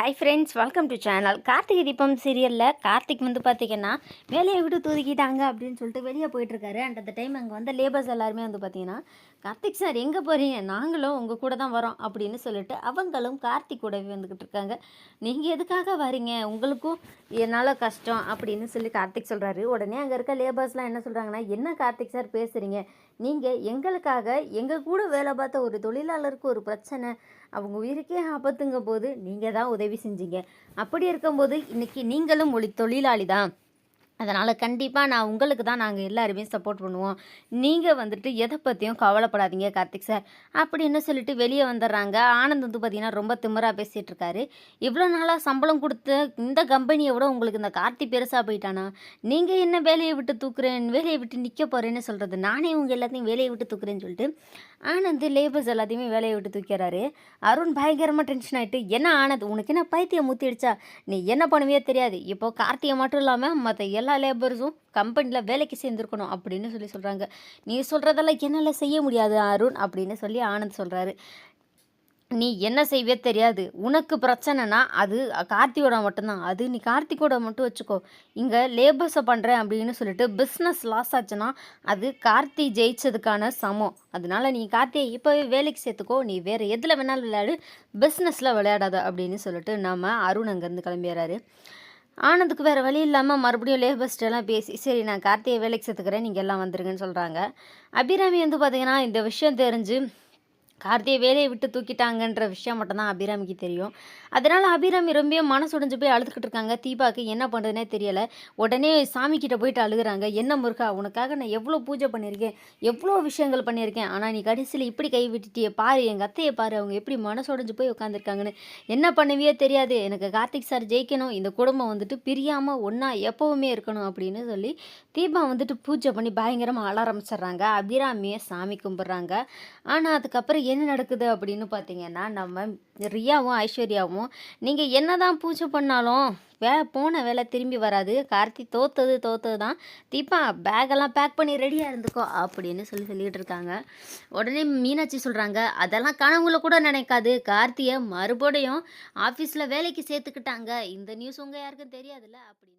Hi friends welcome to channel Karthigai Deepam சீரியலில் கார்த்திக் வந்து பார்த்திங்கன்னா வேலையை விட்டு தூதுக்கிட்டாங்க அப்படின்னு சொல்லிட்டு வெளியே போயிட்டுருக்காரு அண்ட் அந்த டைம் அங்கே வந்த லேபர்ஸ் எல்லாருமே வந்து பார்த்திங்கன்னா கார்த்திக் சார் எங்கே போகிறீங்க நாங்களும் உங்கள் கூட தான் வரோம் அப்படின்னு சொல்லிட்டு அவங்களும் கார்த்திக் கூடவே வந்துக்கிட்டு இருக்காங்க. நீங்கள் எதுக்காக வரீங்க? உங்களுக்கும் என்னால் கஷ்டம் அப்படின்னு சொல்லி கார்த்திக் சொல்கிறாரு உடனே அங்கே இருக்க லேபர்ஸ்லாம் என்ன சொல்கிறாங்கன்னா என்ன கார்த்திக் சார் பேசுகிறீங்க நீங்கள் எங்களுக்காக எங்கள் கூட வேலை பார்த்த ஒரு தொழிலாளருக்கு ஒரு பிரச்சனை. அவங்க உயிருக்கே ஆபத்துங்க போது நீங்கள் தான் உதவி செஞ்சீங்க. அப்படி இருக்கும்போது இன்றைக்கி நீங்களும் ஒரு தொழிலாளி தான். அதனால் கண்டிப்பாக நான் உங்களுக்கு தான் நாங்கள் எல்லாருமே சப்போர்ட் பண்ணுவோம். நீங்கள் வந்துட்டு எதை பற்றியும் கவலைப்படாதீங்க கார்த்திக் சார் அப்படின்னு சொல்லிட்டு வெளியே வந்துடுறாங்க. ஆனந்த் வந்து பார்த்தீங்கன்னா ரொம்ப திமிராக பேசிகிட்டு இருக்காரு. இவ்வளோ நாளாக சம்பளம் கொடுத்து இந்த கம்பெனியை விட உங்களுக்கு இந்த கார்த்தி பெருசாக போயிட்டானா? நீங்கள் என்ன வேலையை விட்டு தூக்குறேன் வேலையை விட்டு நிற்க போகிறேன்னு சொல்கிறது நானே உங்கள் எல்லாத்தையும் வேலையை விட்டு தூக்குறேன்னு சொல்லிட்டு ஆனந்த் லேபர்ஸ் எல்லாத்தையுமே வேலையை விட்டு தூக்கிறாரு. அருண் பயங்கரமாக டென்ஷன் ஆகிட்டு என்ன ஆனந்த் உனக்கு என்ன பைத்தியம் முத்திடுச்சா நீ என்ன பண்ணுவே தெரியாது. இப்போ கார்த்திகை மட்டும் இல்லாமல் மற்ற எல்லா லேபர்ஸும் கம்பெனியில் வேலைக்கு சேர்ந்துருக்கணும் அப்படின்னு சொல்லி சொல்கிறாங்க நீ சொல்கிறதெல்லாம் என்னால் செய்ய முடியாது அருண் அப்படின்னு சொல்லி ஆனந்த் சொல்கிறாரு நீ என்ன செய்வே தெரியாது. உனக்கு பிரச்சனைனா அது கார்த்தியோட மட்டும்தான். அது நீ கார்த்திகோட மட்டும் வச்சுக்கோ. இங்கே லேபர்ஸை பண்ணுறேன் அப்படின்னு சொல்லிட்டு பிஸ்னஸ் லாஸ் ஆச்சுன்னா அது கார்த்தி ஜெயிச்சதுக்கான சமம். அதனால நீ கார்த்தியை இப்போவே வேலைக்கு சேர்த்துக்கோ. நீ வேறு எதில் வேணாலும் விளையாடு. பிஸ்னஸில் விளையாடாத அப்படின்னு சொல்லிட்டு நம்ம அருண் அங்கேருந்து கிளம்பிடுறாரு. ஆனந்துக்கு வேறு வழி இல்லாமல் மறுபடியும் லேபஸ்ட்டெல்லாம் பேசி சரி நான் கார்த்தியை வேலைக்கு சேர்த்துக்கிறேன் நீங்கள் எல்லாம் வந்துருங்கன்னு சொல்கிறாங்க அபிராமி வந்து பார்த்திங்கன்னா இந்த விஷயம் தெரிஞ்சு கார்த்தியை வேலையை விட்டு தூக்கிட்டாங்கன்ற விஷயம் மட்டும்தான் அபிராமிக்கு தெரியும். அதனால் அபிராமி ரொம்ப மனசுடைஞ்சு போய் அழுதுகிட்டு இருக்காங்க. தீபாவுக்கு என்ன பண்ணுறதுனே தெரியலை. உடனே சாமிக்கிட்ட போயிட்டு அழுகுறாங்க. என்ன முருகா உனக்காக நான் எவ்வளோ பூஜை பண்ணியிருக்கேன் எவ்வளோ விஷயங்கள் பண்ணியிருக்கேன் ஆனால் நீ கடைசியில் இப்படி கை விட்டுட்டியே பாரு எங்கள் அத்தையை பாரு அவங்க எப்படி மனசுடைஞ்சு போய் உட்காந்துருக்காங்கன்னு என்ன பண்ணுவியே தெரியாது. எனக்கு கார்த்திக் சார் ஜெயிக்கணும் இந்த குடும்பம் வந்துட்டு பிரியாமல் ஒன்றா எப்போவுமே இருக்கணும் அப்படின்னு சொல்லி தீபா வந்துட்டு பூஜை பண்ணி பயங்கரமாக அழ ஆரம்பிச்சிடுறாங்க அபிராமியை சாமி கும்பிட்றாங்க. ஆனால் அதுக்கப்புறம் என்ன நடக்குது அப்படின்னு பார்த்தீங்கன்னா நம்ம ரியாவும் ஐஸ்வர்யாவும் நீங்கள் என்ன தான் பூஜை பண்ணாலும் வே போன வேலை திரும்பி வராது. கார்த்தி தோத்தது தோத்தது தான் தீபா பேக்கெல்லாம் பேக் பண்ணி ரெடியாக இருந்துக்கோ அப்படின்னு சொல்லி சொல்லிகிட்டு இருக்காங்க. உடனே மீனாட்சி சொல்கிறாங்க அதெல்லாம் கனவுல கூட நினைக்காது. கார்த்தியை மறுபடியும் ஆஃபீஸில் வேலைக்கு சேர்த்துக்கிட்டாங்க. இந்த நியூஸ் உங்கள் யாருக்கும் தெரியாதுல்ல? அப்படின்னு